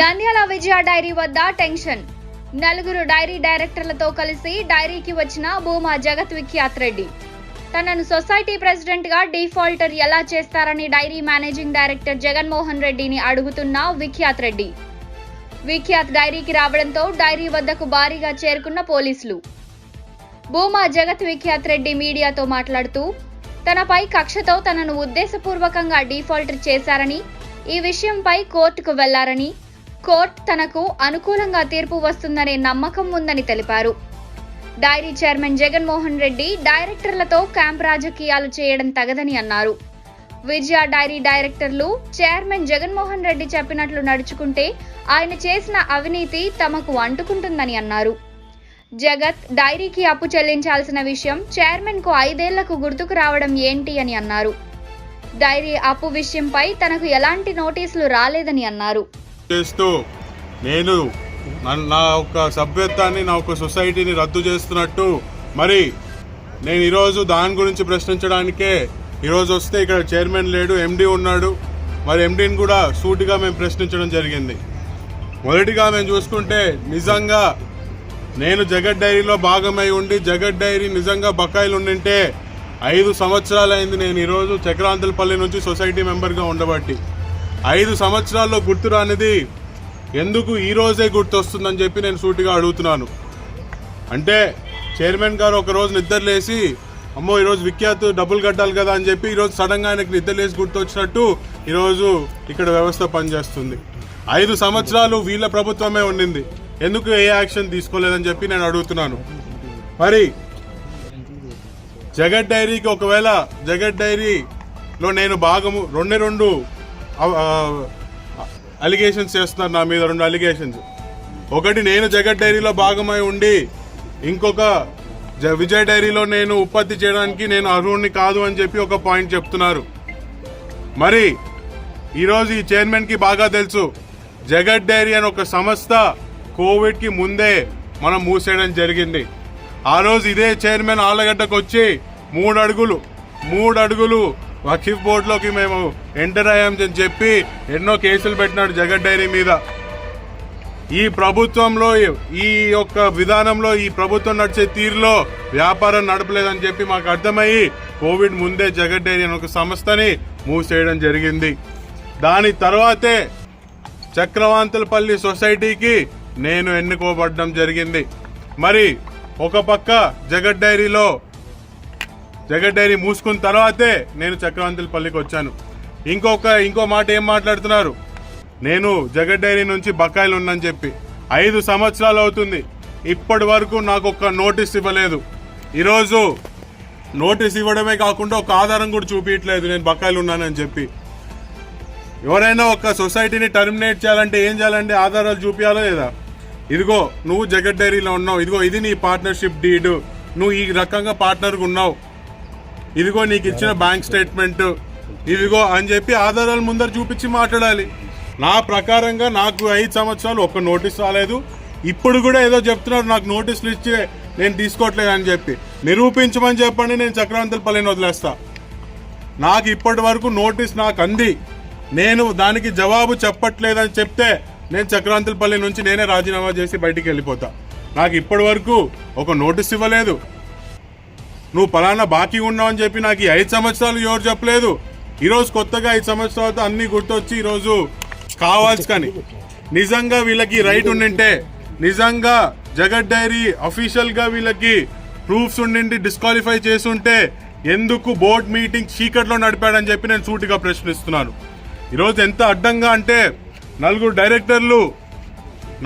Nandyal Vijaya dairy వద్ద tension. నలుగురు dairy డైరెక్టర్లతో కలిసి డైరీకి వచ్చిన భూమా జగత్ విఖ్యాత్ రెడ్డి. తనను సొసైటీ ప్రెసిడెంట్గా డిఫాల్టర్ ఎలా చేస్తారని డైరీ మేనేజింగ్ డైరెక్టర్ జగన్మోహన్ రెడ్డిని అడుగుతున్న విఖ్యాత్ రెడ్డి. విఖ్యాత్ డైరీకి రావడంతో డైరీ వద్దకు భారీగా చేరుకున్న పోలీసులు. భూమా జగత్ విఖ్యాత్ రెడ్డి మీడియాతో మాట్లాడుతూ తనపై కక్షతో తనను ఉద్దేశపూర్వకంగా డిఫాల్టర్ చేశారని ఈ విషయంపై కోర్టుకు వెళ్ళారని కోర్టు తనకు అనుకూలంగా తీర్పు వస్తుందనే నమ్మకం ఉందని తెలిపారు. డైరీ చైర్మన్ జగన్మోహన్ రెడ్డి డైరెక్టర్లతో క్యాంప్ రాజకీయాలు చేయడం తగదని అన్నారు. విజయ డైరీ డైరెక్టర్లు చైర్మన్ జగన్మోహన్ రెడ్డి చెప్పినట్లు నడుచుకుంటే ఆయన చేసిన అవినీతి తమకు అంటుకుంటుందని అన్నారు. జగత్ డైరీకి అప్పు చెల్లించాల్సిన విషయం చైర్మన్కు ఐదేళ్ళకు గుర్తుకు రావడం ఏంటి అని అన్నారు. డైరీ అప్పు విషయంపై తనకు ఎలాంటి నోటీసులు రాలేదని అన్నారు. చేస్తూ నేను నన్- నా యొక్క సభ్యత్వాన్ని నా యొక్క సొసైటీని రద్దు చేస్తున్నట్టు. మరి నేను ఈరోజు దాని గురించి ప్రశ్నించడానికే ఈరోజు వస్తే ఇక్కడ చైర్మన్ లేడు ఎండి ఉన్నాడు. మరి ఎండీని కూడా సూటిగా మేము ప్రశ్నించడం జరిగింది. మొదటిగా మేము చూసుకుంటే నిజంగా నేను జగత్ డైరీలో భాగమై ఉండి జగత్ డైరీ నిజంగా బకాయిలు ఉండింటే ఐదు సంవత్సరాలైంది నేను ఈరోజు చక్రాంతలపల్లి నుంచి సొసైటీ మెంబర్గా ఉండబట్టి. ఐదు సంవత్సరాల్లో గుర్తు రానిది ఎందుకు ఈరోజే గుర్తొస్తుందని చెప్పి నేను సూటిగా అడుగుతున్నాను. అంటే చైర్మన్ గారు ఒకరోజు నిద్రలేసి అమ్మో ఈరోజు విఖ్యాత్ డబ్బులు కట్టాలి కదా అని చెప్పి ఈరోజు సడన్గా ఆయనకు నిద్రలేసి గుర్తొచ్చినట్టు ఈరోజు ఇక్కడ వ్యవస్థ పనిచేస్తుంది. ఐదు సంవత్సరాలు వీళ్ళ ప్రభుత్వమే ఉండింది ఎందుకు ఏ యాక్షన్ తీసుకోలేదని చెప్పి నేను అడుగుతున్నాను. మరి జగత్ డైరీకి ఒకవేళ జగత్ డైరీలో నేను భాగము రెండు రెండు అలిగేషన్స్ చేస్తున్నారు నా మీద రెండు అలిగేషన్స్ ఒకటి నేను జగత్ డైరీలో భాగమై ఉండి ఇంకొక జ- విజయ్ డైరీలో నేను ఉత్పత్తి చేయడానికి నేను అర్హుడిని కాదు అని చెప్పి ఒక పాయింట్ చెప్తున్నారు. మరి ఈరోజు ఈ చైర్మన్కి బాగా తెలుసు జగత్ డైరీ అని ఒక సంస్థ కోవిడ్కి ముందే మనం మూసేయడం జరిగింది. ఆ రోజు ఇదే చైర్మన్ ఆలగడ్డకు వచ్చి మూడు అడుగులు మూడు అడుగులు వకీఫ్ బోర్డులోకి మేము ఎంటర్ అయ్యామని చెప్పి ఎన్నో కేసులు పెట్టినాడు జగన్ డైరీ మీద. ఈ ప్రభుత్వంలో ఈ యొక్క విధానంలో ఈ ప్రభుత్వం నడిచే తీరులో వ్యాపారం నడపలేదని చెప్పి మాకు అర్థమయ్యి కోవిడ్ ముందే జగన్ డైరీ అనే ఒక సంస్థని మూసేయడం జరిగింది. దాని తర్వాతే చక్రవాంతులపల్లి సొసైటీకి నేను ఎన్నుకోబడడం జరిగింది. మరి ఒక పక్క జగడ్ డైరీలో జగత్ డైరీ మూసుకున్న తర్వాతే నేను చక్రవంతులపల్లికి వచ్చాను. ఇంకొక ఇంకో మాట ఏం మాట్లాడుతున్నారు? నేను జగత్ డైరీ నుంచి బకాయిలు ఉన్నాను చెప్పి ఐదు సంవత్సరాలు అవుతుంది. ఇప్పటి వరకు నాకు ఒక నోటీస్ ఇవ్వలేదు. ఈరోజు నోటీస్ ఇవ్వడమే కాకుండా ఒక ఆధారం కూడా చూపించట్లేదు నేను బకాయిలు ఉన్నానని చెప్పి. ఎవరైనా ఒక సొసైటీని టర్మినేట్ చేయాలంటే ఏం చేయాలంటే ఆధారాలు చూపించాలా లేదా? ఇదిగో నువ్వు జగత్ డైరీలో ఉన్నావు. ఇదిగో ఇది నీ పార్ట్నర్షిప్ డీడ్. నువ్వు ఈ రకంగా పార్ట్నర్గా ఉన్నావు. ఇదిగో నీకు ఇచ్చిన బ్యాంక్ స్టేట్మెంట్ ఇదిగో అని చెప్పి ఆధారాలు ముందర చూపించి మాట్లాడాలి. నా ప్రకారంగా నాకు ఐదు సంవత్సరాలు ఒక్క నోటీస్ రాలేదు. ఇప్పుడు కూడా ఏదో చెప్తున్నారు నాకు నోటీసులు ఇచ్చి నేను తీసుకోవట్లేదు అని చెప్పి. నిరూపించమని చెప్పండి నేను చక్రవంతులపల్లిని వదిలేస్తా. నాకు ఇప్పటి వరకు నోటీస్ నాకు అంది. నేను దానికి జవాబు చెప్పట్లేదని చెప్తే నేను చక్రాంతులపల్లి నుంచి నేనే రాజీనామా చేసి బయటికి వెళ్ళిపోతా. నాకు ఇప్పటి వరకు ఒక నోటీస్ ఇవ్వలేదు. నువ్వు పలానా బాకీ ఉన్నావు అని చెప్పి నాకు ఈ ఐదు సంవత్సరాలు ఎవరు చెప్పలేదు. ఈరోజు కొత్తగా ఐదు సంవత్సరాలతో అన్ని గుర్తొచ్చి ఈరోజు కావాల్సి కానీ. నిజంగా వీళ్ళకి రైట్ ఉండింటే నిజంగా జగత్ డైరీ అఫీషియల్గా వీళ్ళకి ప్రూఫ్స్ ఉండిండి డిస్క్వాలిఫై చేసుంటే ఎందుకు బోర్డ్ మీటింగ్ చీకట్లో నడిపాడని చెప్పి నేను సూటిగా ప్రశ్నిస్తున్నాను. ఈరోజు ఎంత అడ్డంగా అంటే నలుగురు డైరెక్టర్లు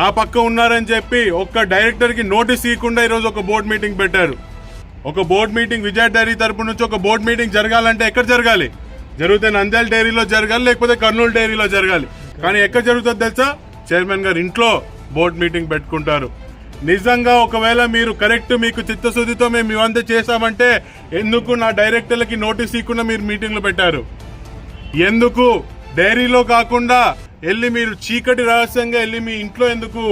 నా పక్క ఉన్నారని చెప్పి ఒక్క డైరెక్టర్కి నోటీస్ ఇవ్వకుండా ఈరోజు ఒక బోర్డ్ మీటింగ్ పెట్టారు. ఒక బోర్డు మీటింగ్ విజయ డైరీ తరపు నుంచి ఒక బోర్డు మీటింగ్ జరగాలంటే ఎక్కడ జరగాలి? జరిగితే నంద్యాల డైరీలో జరగాలి లేకపోతే కర్నూలు డైరీలో జరగాలి. కానీ ఎక్కడ జరుగుతుంది తెలుసా? చైర్మన్ గారు ఇంట్లో బోర్డు మీటింగ్ పెట్టుకుంటారు. నిజంగా ఒకవేళ మీరు కరెక్ట్ మీకు చిత్తశుద్ధితో మేము ఇవంతా చేశామంటే ఎందుకు నా డైరెక్టర్లకి నోటీస్ ఇవ్వకుండా మీరు మీటింగ్లు పెట్టారు? ఎందుకు? డైరీలో కాకుండా వెళ్ళి మీరు చీకటి రహస్యంగా వెళ్ళి మీ ఇంట్లో ఎందుకు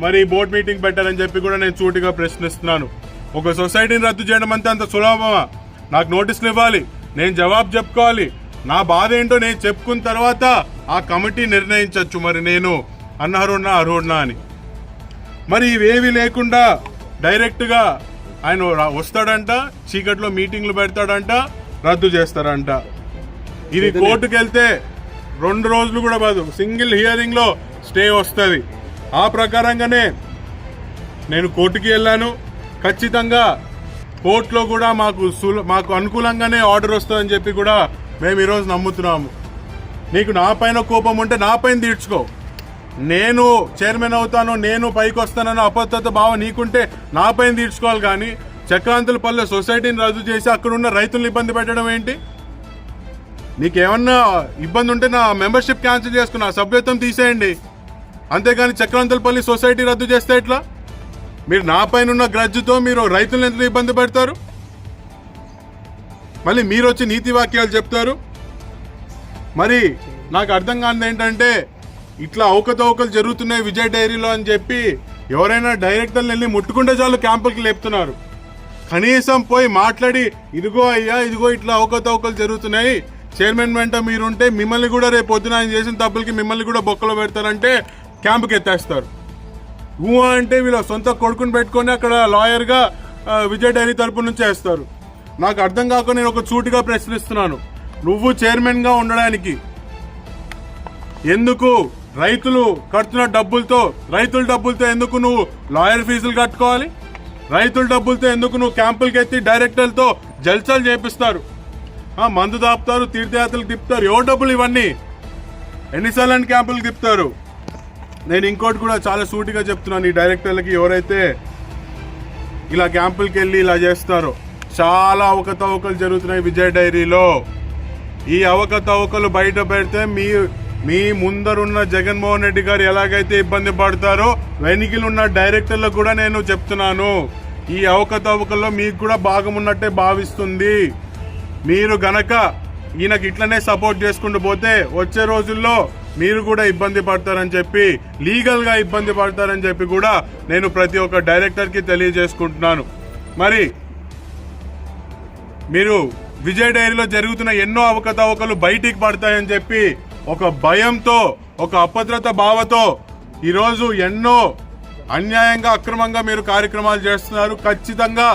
మరి బోర్డు మీటింగ్ పెట్టారని చెప్పి కూడా నేను చూటిగా ప్రశ్నిస్తున్నాను. ఒక సొసైటీని రద్దు చేయడం అంతే అంత సులభమా? నాకు నోటీసులు ఇవ్వాలి. నేను జవాబు చెప్పుకోవాలి. నా బాధ ఏంటో నేను చెప్పుకున్న తర్వాత ఆ కమిటీ నిర్ణయించవచ్చు మరి నేను. అనర్హున్నా అర్హున్నా అని. మరి ఇవేవి లేకుండా డైరెక్ట్గా ఆయన వస్తాడంట చీకట్లో మీటింగ్లు పెడతాడంట రద్దు చేస్తారంట. ఇది కోర్టుకు వెళ్తే రెండు రోజులు కూడా కాదు సింగిల్ హియరింగ్లో స్టే వస్తుంది. ఆ ప్రకారంగానే నేను కోర్టుకి వెళ్ళాను. ఖచ్చితంగా కోర్టులో కూడా మాకు సుల- మాకు అనుకూలంగానే ఆర్డర్ వస్తుందని చెప్పి కూడా మేము ఈరోజు నమ్ముతున్నాము. నీకు నా పైన కోపం ఉంటే నా పైన తీర్చుకో. నేను చైర్మన్ అవుతాను నేను పైకి వస్తానన్న అపద్ధత భావం నీకుంటే నా పైన తీర్చుకోవాలి కానీ చక్రాంతుల పల్లె సొసైటీని రద్దు చేసి అక్కడ ఉన్న రైతులను ఇబ్బంది పెట్టడం ఏంటి? నీకేమన్నా ఇబ్బంది ఉంటే నా మెంబర్షిప్ క్యాన్సిల్ చేసుకున్నా సభ్యత్వం తీసేయండి. అంతేగాని చక్రాంతులపల్లి సొసైటీ రద్దు చేస్తే ఎట్లా? మీరు నా పైన ఉన్న గ్రజ్జుతో మీరు రైతులను ఎందుకు ఇబ్బంది పెడతారు? మళ్ళీ మీరు వచ్చి నీతి వాక్యాలు చెప్తారు? మరి నాకు అర్థం కానిది ఏంటంటే ఇట్లా అవకతవకలు జరుగుతున్నాయి విజయ్ డైరీలో అని చెప్పి ఎవరైనా డైరెక్టర్లు వెళ్ళి ముట్టుకుంటే చాలు క్యాంపులకి లేపుతున్నారు. కనీసం పోయి మాట్లాడి ఇదిగో అయ్యా ఇదిగో ఇట్లా అవకతవకలు జరుగుతున్నాయి. చైర్మన్ వెంట మీరుంటే మిమ్మల్ని కూడా రేపు పొద్దున ఆయన చేసిన తప్పులకి మిమ్మల్ని కూడా బొక్కలో పెడతారంటే క్యాంపుకి ఎత్తేస్తారు. ఊ అంటే వీళ్ళ సొంత కొడుకుని పెట్టుకొని అక్కడ లాయర్గా విజయ్ డైరీ తరపు నుంచి వేస్తారు. నాకు అర్థం కాక నేను ఒక చూటిగా ప్రశ్నిస్తున్నాను. నువ్వు చైర్మన్గా ఉండడానికి ఎందుకు రైతులు కడుతున్న డబ్బులతో రైతుల డబ్బులతో ఎందుకు నువ్వు లాయర్ ఫీజులు కట్టుకోవాలి? రైతుల డబ్బులతో ఎందుకు నువ్వు క్యాంపులకి ఎత్తి డైరెక్టర్లతో జల్సాలు చేపిస్తారు? మందు దాపుతారు తీర్థయాత్రలు తిప్పుతారు. ఎవరు డబ్బులు ఇవన్నీ ఎన్నిసార్లు క్యాంపులు క్యాంపులకు తిప్పుతారు? నేను ఇంకోటి కూడా చాలా సూటిగా చెప్తున్నాను ఈ డైరెక్టర్లకి ఎవరైతే ఇలా క్యాంపులకి వెళ్ళి ఇలా చేస్తారో. చాలా అవకతవకలు జరుగుతున్నాయి విజయ్ డైరీలో. ఈ అవకతవకలు బయట పెడితే మీ మీ ముందరున్న జగన్మోహన్ రెడ్డి గారు ఎలాగైతే ఇబ్బంది పడతారో వెనికిలున్న డైరెక్టర్లకు కూడా నేను చెప్తున్నాను. ఈ అవకతవకల్లో మీకు కూడా భాగం ఉన్నట్టే భావిస్తుంది. మీరు గనక ఈయనకి ఇట్లనే సపోర్ట్ చేసుకుంటూ పోతే వచ్చే రోజుల్లో మీరు కూడా ఇబ్బంది పడతారని చెప్పి లీగల్గా ఇబ్బంది పడతారని చెప్పి కూడా నేను ప్రతి ఒక్క డైరెక్టర్కి తెలియజేసుకుంటున్నాను. మరి మీరు విజయ్ డైరీలో జరుగుతున్న ఎన్నో అవకతవకలు బయటికి పడతాయని చెప్పి ఒక భయంతో ఒక అభద్రత భావతో ఈరోజు ఎన్నో అన్యాయంగా అక్రమంగా మీరు కార్యక్రమాలు చేస్తున్నారు. ఖచ్చితంగా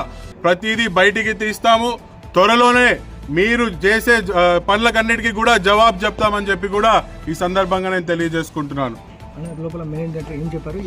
ప్రతిదీ బయటికి తీస్తాము. త్వరలోనే మీరు చేసే పనులకన్నిటికీ కూడా జవాబు చెప్తామని చెప్పి కూడా ఈ సందర్భంగా నేను తెలియజేసుకుంటున్నాను. లోపల మెయిన్ ఏం చెప్పారు?